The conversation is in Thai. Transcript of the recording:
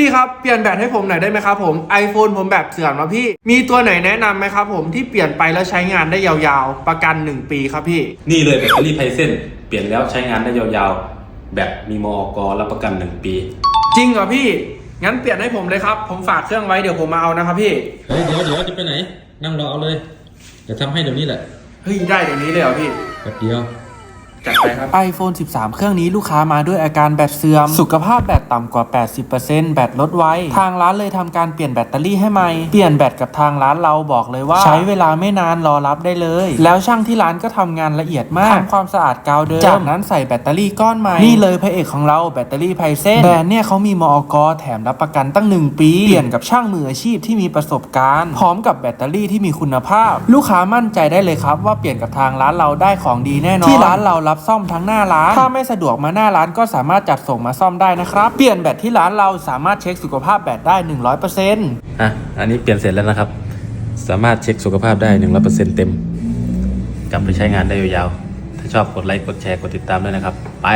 พี่ครับเปลี่ยนแบตให้ผมหน่อยได้ไหมครับผม iPhone ผมแบบเสื่อมแล้วพี่ มีตัวไหนแนะนำไหมครับผมที่เปลี่ยนไปแล้วใช้งานได้ยาวๆ ประกัน 1 ปีครับพี่ นี่เลยแบตเตอรี่ไพเซนเปลี่ยนแล้วใช้งานได้ยาวๆ แบบมีมอกรับประกัน 1 ปี จริงเหรอพี่ งั้นเปลี่ยนให้ผมเลยครับ ผมฝากเครื่องไว้เดี๋ยวผมมาเอานะครับพี่ เฮ้ยเดี๋ยวเดี๋ยวจะไปไหน นั่งรอเอาเลย เดี๋ยวทำให้เดี๋ยวนี้แหละเฮ้ยได้เดี๋ยวนี้เลยเหรอพี่ แป๊บเดียว จัดไปครับ iPhone 13 เครื่องนี้ลูกค้ามาด้วยอาการแบตเสื่อม สุขภาพแบต ต่ำกว่า 80%แบตลดไวทางร้านเลยทำการเปลี่ยนแบตเตอรี่ให้ใหม่ เปลี่ยนแบตกับทางร้านเราบอกเลยว่า ใช้เวลาไม่นานรอรับได้เลย แล้วช่างที่ร้านก็ทำงานละเอียดมากทำความสะอาดกาวเดิม จากนั้นใส่แบตเตอรี่ก้อนใหม่ นี่เลยพระเอกของเราแบตเตอรี่ไพเซนแบรนด์เนี่ยเขามีมอกแถมรับประกันตั้ง 1 ปี เปลี่ยนกับช่างมืออาชีพที่มีประสบการณ์ พร้อมกับแบตเตอรี่ที่มีคุณภาพ ลูกค้ามั่นใจได้เลยครับ ว่าเปลี่ยนกับทางร้านเราได้ของดีแน่นอนที่ร้านเรารับซ่อมทั้งหน้าร้าน ถ้าไม่สะดวกมาหน้าร้านก็สามารถจัดส่งมาซ่อมได้นะครับเปลี่ยนแบตที่ร้านเราสามารถเช็คสุขภาพแบตได้ 100%อะ อันนี้เปลี่ยนเสร็จแล้วนะครับ สามารถเช็คสุขภาพได้ 100%เต็ม กลับไปใช้งานได้ยาวๆ ถ้าชอบกดไลค์ กดแชร์ กดติดตามด้วยนะครับ ไป